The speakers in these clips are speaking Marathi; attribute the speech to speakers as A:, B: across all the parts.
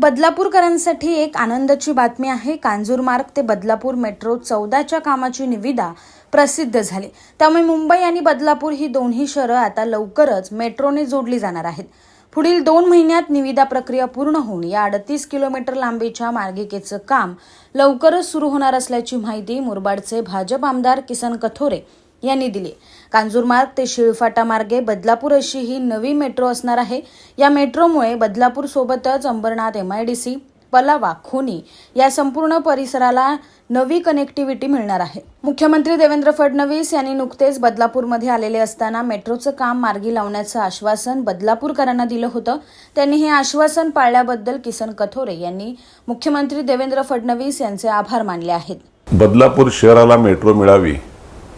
A: बदलापूरकरांसाठी एक आनंदाची बातमी आहे. कांजूरमार्ग ते बदलापूर मेट्रो चौदाच्या कामाची निविदा प्रसिद्ध झाली. त्यामुळे मुंबई आणि बदलापूर ही दोन्ही शहरं आता लवकरच मेट्रोने जोडली जाणार आहेत. पुढील दोन महिन्यात निविदा प्रक्रिया पूर्ण होऊन या अडतीस किलोमीटर लांबीच्या मार्गिकेचं काम लवकरच सुरू होणार असल्याची माहिती मुरबाडचे भाजप आमदार किसन कथोरे यांनी दिली. कांजूरमार्ग ते शिळफाटा मार्गे बदलापूर अशी ही नवी मेट्रो असणार आहे. या मेट्रोमुळे बदलापूर सोबतच अंबरनाथ एमआयडीसी पलावा खोनी या संपूर्ण परिसराला नवी कनेक्टिव्हिटी मिळणार आहे. मुख्यमंत्री देवेंद्र फडणवीस यांनी नुकतेच बदलापूरमध्ये आलेले असताना मेट्रोचं काम मार्गी लावण्याचं आश्वासन बदलापूरकरांना दिलं होतं. त्यांनी हे आश्वासन पाळल्याबद्दल किसन कथोरे यांनी मुख्यमंत्री देवेंद्र फडणवीस यांचे आभार मानले आहेत.
B: बदलापूर शहराला मेट्रो मिळावी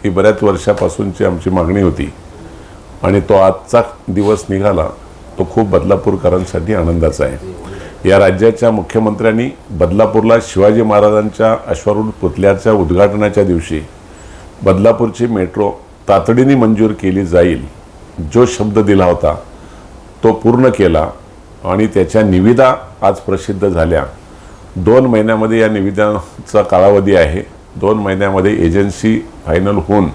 B: ही बऱ्याच वर्षापासूनची आमची मागणी होती. आणि तो आजचा दिवस निघाला तो खूप बदलापूरकरांसाठी आनंदाचा आहे. या राज्याच्या मुख्यमंत्र्यांनी बदलापूरला शिवाजी महाराजांच्या अश्वारूढ पुतल्याच्या उद्घाटनाच्या दिवशी बदलापूरची मेट्रो तातडीने मंजूर केली जाईल जो शब्द दिला होता तो पूर्ण केला आणि त्याच्या निविदा आज प्रसिद्ध झाल्या. दोन महिन्यामध्ये या निविदाचा कालावधी आहे. दोन महिन्यामध्ये एजन्सी फायनल होऊन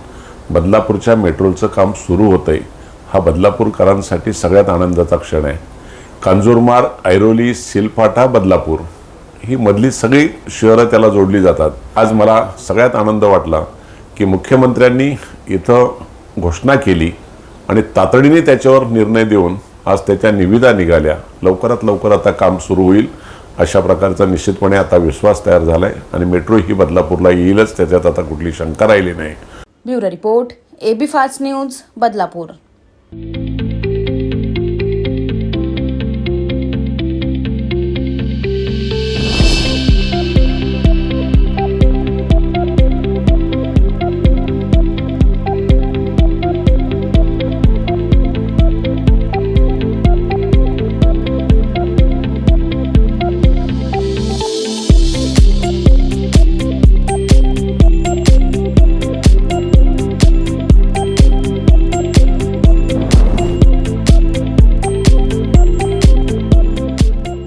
B: बदलापूरच्या मेट्रोचं काम सुरू होतं आहे हा बदलापूरकरांसाठी सगळ्यात आनंदाचा क्षण आहे. कांजूरमार्ग ऐरोली सिलफाटा बदलापूर ही मधली सगळी शहरं त्याला जोडली जातात. आज मला सगळ्यात आनंद वाटला की मुख्यमंत्र्यांनी इथं घोषणा केली आणि तातडीने त्याच्यावर निर्णय देऊन आज त्याच्या निविदा निघाल्या. लवकरात लवकर आता काम सुरू होईल. अशा प्रकारचा निश्चितपणे आता विश्वास तयार झाला आहे आणि मेट्रो ही बदलापूरला येईलच त्याच्यात आता कुठली शंका राहिली नाही.
A: Bureau report AB fast news Badlapur.